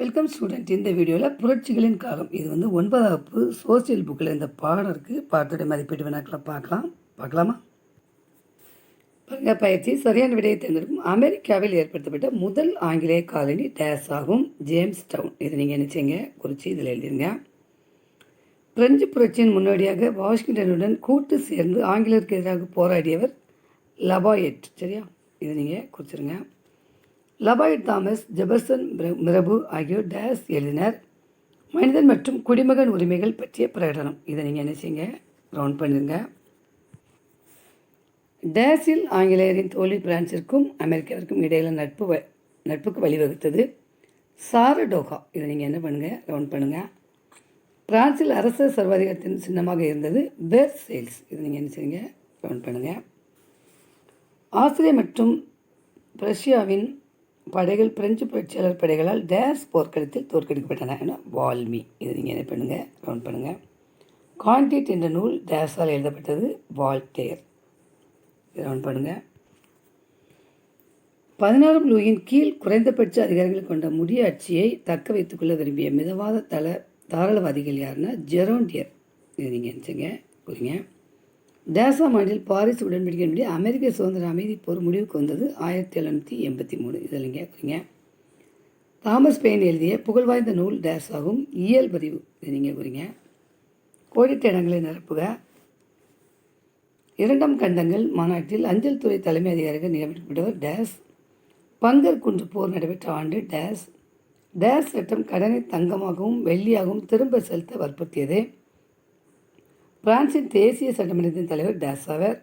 Welcome student இந்த வீடியோவில் புரட்சிகளின் காலம். இது வந்து ஒன்பதாவது சோசியல் புக்கில் இந்த பாடம் இருக்குது பாடத்துடைய மதிப்பீடு வினாக்களை பார்க்கலாம். பார்க்கலாமா? பாருங்க பயிற்சி சரியான விடையை தேர்ந்தெடுக்கும். அமெரிக்காவில் ஏற்படுத்தப்பட்ட முதல் ஆங்கிலேய காலனி டேஸ் ஆகும் ஜேம்ஸ் டவுன் இது நீங்கள் நினச்சிங்க? குறித்து இதில் எழுதிருங்க. பிரெஞ்சு புரட்சியின் முன்னோடியாக வாஷிங்டனுடன் கூட்டு சேர்ந்து ஆங்கிலேயருக்கு எதிராக போராடியவர் லபாயட். சரியா? இது நீங்கள் குறிச்சிருங்க. லபாய்ட் தாமஸ் ஜெபர்சன் மிரபு ஆகியோர் டேஸ் எழுதினர். மனிதன் மற்றும் குடிமகன் உரிமைகள் பற்றிய பிரகடனம். இதை நீங்கள் என்ன செய்யுங்க? ரவுண்ட் பண்ணுங்க. டேஸில் ஆங்கிலேயரின் தோல்வி பிரான்சிற்கும் அமெரிக்காவிற்கும் இடையில நட்பு வ- நட்புக்கு வழிவகுத்தது. சாரடோகா. இதை நீங்கள் என்ன பண்ணுங்கள் ரவுண்ட் பண்ணுங்கள் பிரான்சில் அரச சர்வாதிகாரத்தின் சின்னமாக இருந்தது பெர் சேல்ஸ். இதை நீங்கள் என்ன செய்யுங்க? ரவுண்ட் பண்ணுங்கள் ஆஸ்திரேலியா மற்றும் பிரஷ்யாவின் படைகள் பிரெஞ்சு புரட்சியாளர் படைகளால் டேஸ் போர்க்களத்தில் தோற்கடிக்கப்பட்டன என வால்மி. இது நீங்கள் என்ன பண்ணுங்கள் ரவுண்ட் பண்ணுங்கள் கான்டிட் என்ற நூல் டேஸால் எழுதப்பட்டது வால்டேர். இது ரவுண்ட் பண்ணுங்கள் பதினாறாம் லூயின் கீழ் குறைந்தபட்ச அதிகாரங்களை கொண்ட முடியாட்சியை தக்க வைத்துக்கொள்ள விரும்பிய மிதவாத தள தாராளவாதிகள் யாருன்னா ஜெரோண்டியர். இது நீங்கள் நினச்சிங்க குறிங்க டேசா ஆண்டில் பாரிஸ் உடன்படிக்கையின்படி அமெரிக்க சுதந்திர அமைதி போர் முடிவுக்கு வந்தது ஆயிரத்தி எழுநூற்றி எண்பத்தி மூணு. இதில் கேட்குறீங்க. குறிங்க தாமஸ் பெயின் எழுதிய புகழ்வாய்ந்த நூல் டேஸ் ஆகும் இயல் பதிவு. இது நீங்கள் குறிங்க கோடிட்ட இடங்களை நிரப்புக. இரண்டாம் கண்டங்கள் மாநாட்டில் அஞ்சல் துறை தலைமை அதிகாரிகள் நியமிக்கப்பட்டவர் டேஸ். பங்கர் குன்று போர் நடைபெற்ற ஆண்டு டேஸ். டேஸ் சட்டம் கடனை தங்கமாகவும் வெள்ளியாகவும் திரும்ப செலுத்த வற்புறுத்தியது. பிரான்சின் தேசிய சட்டமன்றத்தின் தலைவர் டேஸ் ஆவர்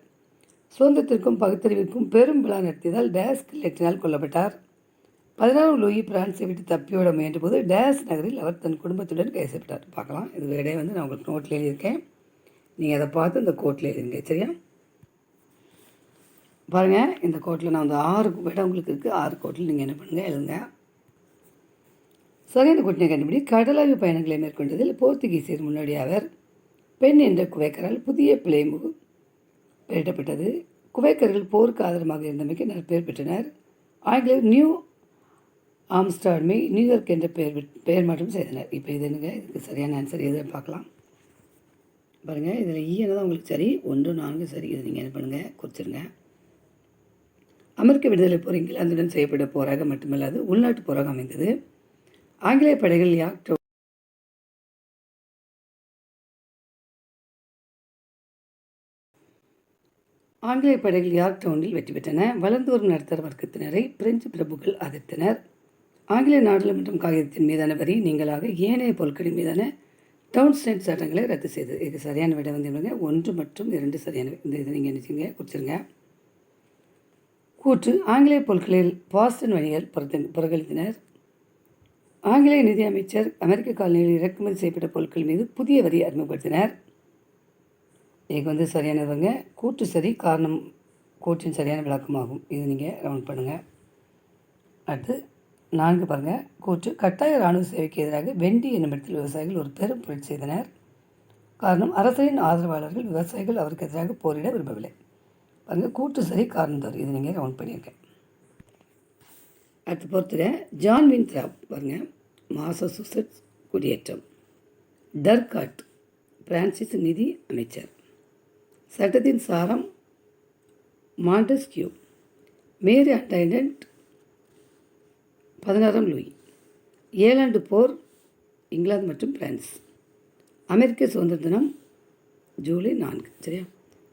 சுதந்திரத்திற்கும் பகுத்தறிவிற்கும் பெரும் விழா நடத்தியதால் டேஸ் கில்லட்டினால் கொல்லப்பட்டார். பதினாறாம் லூயி பிரான்ஸை விட்டு தப்பியோட முயன்றபோது டேஸ் நகரில் அவர் தன் குடும்பத்துடன் கைது செய்யப்பட்டார். பார்க்கலாம். இது இடையே வந்து நான் உங்களுக்கு நோட்டில் எழுதியிருக்கேன். நீங்கள் அதை பார்த்து இந்த கோட்டில் எழுதுங்க சரியா? பாருங்கள் இந்த கோட்டில் நான் வந்து ஆறு இடம் உங்களுக்கு இருக்குது ஆறு கோட்டில் நீங்கள் என்ன பண்ணுங்கள் எழுதுங்க. சரியான கூட்டினை கண்டுபிடி கடலாய்வு பயணங்களை மேற்கொண்டதில் போர்த்துகீசியர் முன்னாடி அவர் பெண் என்ற குவைக்கரால் புதிய பிளேம்பு பெயரிடப்பட்டது. குவைக்கர்கள் போருக்கு ஆதரமாக இருந்தமைக்கு பெயர் பெற்றனர். ஆங்கிலேயர் நியூ ஆம்ஸ்டார்மே நியூயார்க் என்ற பெயர் பெயர் மாற்றம் செய்தனர். இப்போ இது என்னங்க? இதுக்கு சரியான ஆன்சர் எதுன்னு பார்க்கலாம். பாருங்கள் இதில் e ஈயனை தான் உங்களுக்கு சரி ஒன்று நான்கு சரி. இது நீங்கள் என்ன பண்ணுங்கள் குறிச்சிருங்க. அமெரிக்க விடுதலை போர் இங்கிலாந்துடன் செய்யப்பட்ட போராக மட்டுமல்லாது உள்நாட்டு போராக அமைந்தது. ஆங்கிலேய படைகள் யாக்டோ ஆங்கிலேய படைகள் யார்க் டவுனில் வெற்றி பெற்றன? வளர்ந்து வரும் நடுத்தர வர்க்கத்தினரை பிரெஞ்சு பிரபுக்கள் அதிர்த்தனர் ஆங்கிலேய நாடாளுமன்றம் காகிதத்தின் மீதான வரி நீங்களாக ஏனைய பொருட்களின் மீதான டவுன் ஸ்டேட் சட்டங்களை ரத்து செய்தது. இது சரியான விட வந்து ஒன்று மற்றும் இரண்டு சரியான இந்த இதை நீங்கள் நினச்சிங்க குறிச்சிருங்க கூற்று ஆங்கிலேய பொருட்களில் பாஸ்டன் வணிகர் புறக்கணித்தனர். ஆங்கிலேய நிதி அமைச்சர் அமெரிக்க காலனியில் இறக்குமதி செய்யப்பட்ட பொருட்கள் மீது புதிய வரி அறிமுகப்படுத்தினர். இதுக்கு வந்து சரியானதுங்க கூற்று சரி காரணம் கூற்றின் சரியான விளக்கமாகும். இது நீங்கள் ரவுண்ட் பண்ணுங்கள் அடுத்து நான்கு பாருங்கள் கூற்று கட்டாய இராணுவ சேவைக்கு எதிராக வெண்டி என்னும் இடத்தில் விவசாயிகள் ஒரு பெரும் புரட்சி செய்தனர். காரணம் அரசரின் ஆதரவாளர்கள் விவசாயிகள் அவருக்கு எதிராக போரிட விரும்பவில்லை. பாருங்கள் கூற்று சரி காரணம் தவறு. இது நீங்கள் ரவுண்ட் பண்ணியிருக்கேன் அடுத்து பொறுத்துக்க ஜான் வின் த்ராப் பாருங்கள் மாசசூசட்ஸ் குடியேற்றம். டர்காட் பிரான்சிஸ் நிதி அமைச்சர். சட்டத்தின் சாரம் மாண்டஸ்கியூ. மேரி அண்டைடன்ட் பதினாறாம் லூயி. ஏழாண்டு போர் இங்கிலாந்து மற்றும் பிரான்ஸ். அமெரிக்க சுதந்திர தினம் ஜூலை நான்கு. சரியா?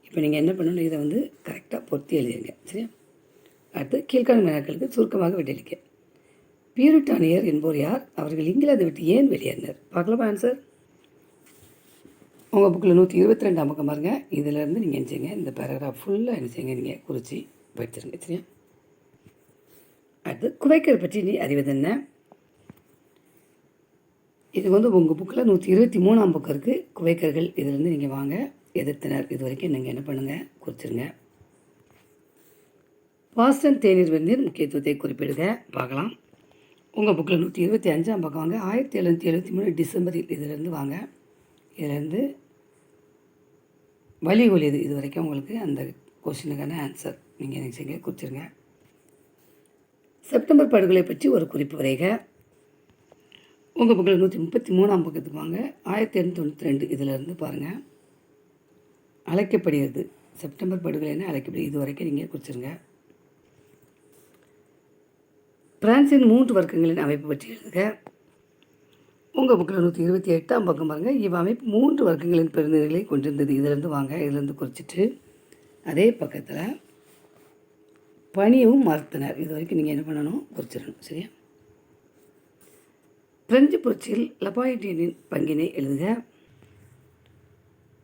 இப்போ நீங்கள் என்ன பண்ணணும்? இதை வந்து கரெக்டாக பொருத்தி எழுதிருங்க. சரியா? அடுத்து கீழ்காணும் வினாக்களுக்கு சுருக்கமாக விடையளிக்க. பீரிட்டானியர் என்போர் யார்? அவர்கள் இங்கிலாந்து விட்டு ஏன் வெளியேறினர்? பார்க்கலாமா ஆன்சர் உங்கள் புக்கில் நூற்றி இருபத்தி ரெண்டாம் பக்கம் பாருங்க. இதிலேருந்து நீங்கள் என்ன செய்யுங்க இந்த பேராகிராஃப் ஃபுல்லாக என்ன செய்யுங்க நீங்கள் குறித்து படிச்சிருங்க. சரியா? அடுத்து குவைக்கர் பற்றி நீ அறிவது என்ன? இது வந்து உங்கள் புக்கில் நூற்றி இருபத்தி மூணாம் பக்கம் இருக்குது குவைக்கர்கள் இதிலேருந்து நீங்கள் வாங்க. எதிர்த்தனர் இது வரைக்கும் நீங்கள் என்ன பண்ணுங்கள் குறிச்சிருங்க. பாஸ்டன் தேநீர் விருந்தின் முக்கியத்துவத்தை குறிப்பிடுக. பார்க்கலாம். உங்கள் புக்கில் நூற்றி இருபத்தி அஞ்சாம் பக்கம் வாங்க. ஆயிரத்தி எழுநூற்றி எழுபத்தி மூணு டிசம்பரில் இதிலேருந்து வாங்க. இதிலேருந்து வழி ஒழியது இது வரைக்கும் உங்களுக்கு அந்த கொஸ்டினுக்கான ஆன்சர் நீங்கள் எனக்கு செய்ய குறிச்சிருங்க. செப்டம்பர் படுகொலை பற்றி ஒரு குறிப்பு வரைக. உங்கள் புக்கில் நூற்றி முப்பத்தி மூணாம் பக்கத்துக்கு வாங்க. ஆயிரத்தி எண்ணூற்றி தொண்ணூற்றி ரெண்டு இதிலேருந்து பாருங்கள் அழைக்கப்படுகிறது. செப்டம்பர் படுகொலைன்னு அழைக்கப்படுகிறது? இது வரைக்கும் நீங்கள் குறிச்சிருங்க. பிரான்சின் மூன்று வர்க்கங்களின் அமைப்பு பற்றி எழுதுக. உங்கள் புக்கில் நூற்றி இருபத்தி எட்டாம் பக்கம் பாருங்கள் இவ்வமைப்பு மூன்று வர்க்கங்களின் பெருநிலைகளை கொண்டிருந்தது. இதிலிருந்து வாங்க இதிலிருந்து குறிச்சிட்டு அதே பக்கத்தில் பணியவும் மறுத்தனர். இது வரைக்கும் நீங்கள் என்ன பண்ணணும்? குறிச்சிடணும். சரியா? பிரெஞ்சு புரட்சியில் லபாயிட்டியனின் பங்கினை எழுதுக.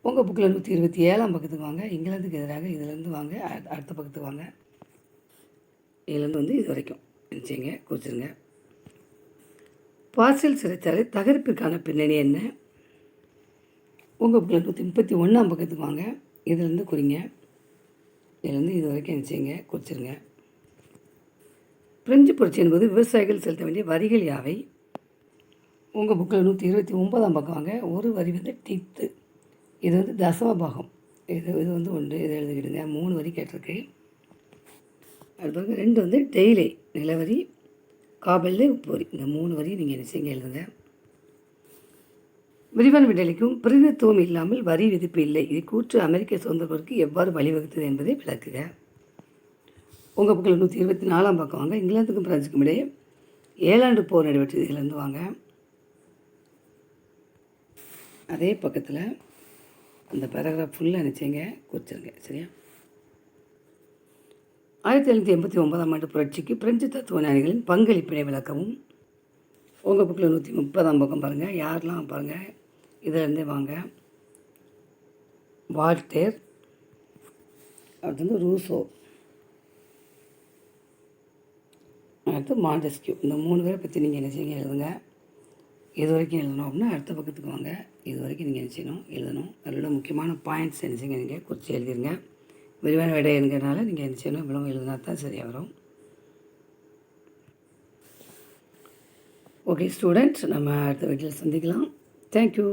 உங்கள் புக்கில் நூற்றி இருபத்தி ஏழாம் பக்கத்துக்கு வாங்க. இங்கிலாந்துக்கு எதிராக இதிலேருந்து வாங்க. அடுத்த பக்கத்துக்கு வாங்க. இதுலேருந்து வந்து இது வரைக்கும். நினச்சிங்க குறிச்சிருங்க பாசில் சிறைச்சாலை தகர்ப்பிற்கான பின்னணி என்ன? உங்கள் புக்கில் நூற்றி முப்பத்தி ஒன்றாம் பக்கத்துக்கு வாங்க. இதுலேருந்து குறிங்க. இதுலேருந்து இது வரைக்கும் செய்யுங்க? குறிச்சிருங்க. பிரெஞ்சு புரட்சி என்பது விவசாயிகள் செலுத்த வேண்டிய வரிகள் யாவை? உங்கள் புக்கில் நூற்றி இருபத்தி ஒன்பதாம் பக்கம் வாங்க. ஒரு வரி வந்து டித்து இது வந்து தசம பாகம். இது இது வந்து ஒன்று. இதை எழுதிக்கிடுங்க. மூணு வரி கேட்டிருக்கு. அது பிறகு ரெண்டு வந்து டெய்லி நிலவரி. காபல்லே உப்பு வரி இந்த மூணு வரியும் நீங்கள் என்ன செய்யுங்க எழுதுங்க. விரிவான விடலைக்கும் பிரதிநிதித்துவம் இல்லாமல் வரி விதிப்பு இல்லை. இது கூற்று அமெரிக்க சுதந்திரத்திற்கு எவ்வாறு வழிவகுத்தது என்பதை விளக்குக. உங்கள் புக்கில் நூற்றி இருபத்தி நாலாம் பக்கம் வாங்க. இங்கிலாந்துக்கும் பிரான்ஸுக்கும் இடையே ஏழாண்டு போர் நடைபெற்றது. இதிலேருந்து வாங்க. அதே பக்கத்தில் அந்த பேராகிராஃப் ஃபுல்லாக நினச்சிங்க குறிச்சிருங்க சரியா? ஆயிரத்தி எழுநூற்றி எண்பத்தி ஒன்பதாம் ஆண்டு புரட்சிக்கு பிரெஞ்சு தத்துவ ஞானிகளின் பங்களிப்பினை விளக்கவும். உங்கள் புக்கில் நூற்றி முப்பதாம் பக்கம் பாருங்கள் யாரெல்லாம் பாருங்கள் இதிலேருந்தே வாங்க. வால்டேர் அடுத்து வந்து ரூசோ. அடுத்து மாண்டஸ்கியூ. இந்த மூணு பேரை பற்றி நீங்கள் என்ன செய்யுங்க எழுதுங்க. இது வரைக்கும் எழுதணும் அப்படின்னா அடுத்த பக்கத்துக்கு வாங்க. இது வரைக்கும் நீங்கள் என்ன செய்யணும்? எழுதணும். அதோட முக்கியமான பாயிண்ட்ஸ் என்ன செய்யுங்க நீங்கள் குறித்து எழுதிருங்க. விரிவான விடை என்கிறனால நீங்கள் என்ன செய்யணும் இவ்வளவு எழுதினா தான் சரியாக வரும். ஓகே ஸ்டூடெண்ட்ஸ் நம்ம அடுத்த வீட்டில் சந்திக்கலாம். தேங்க்யூ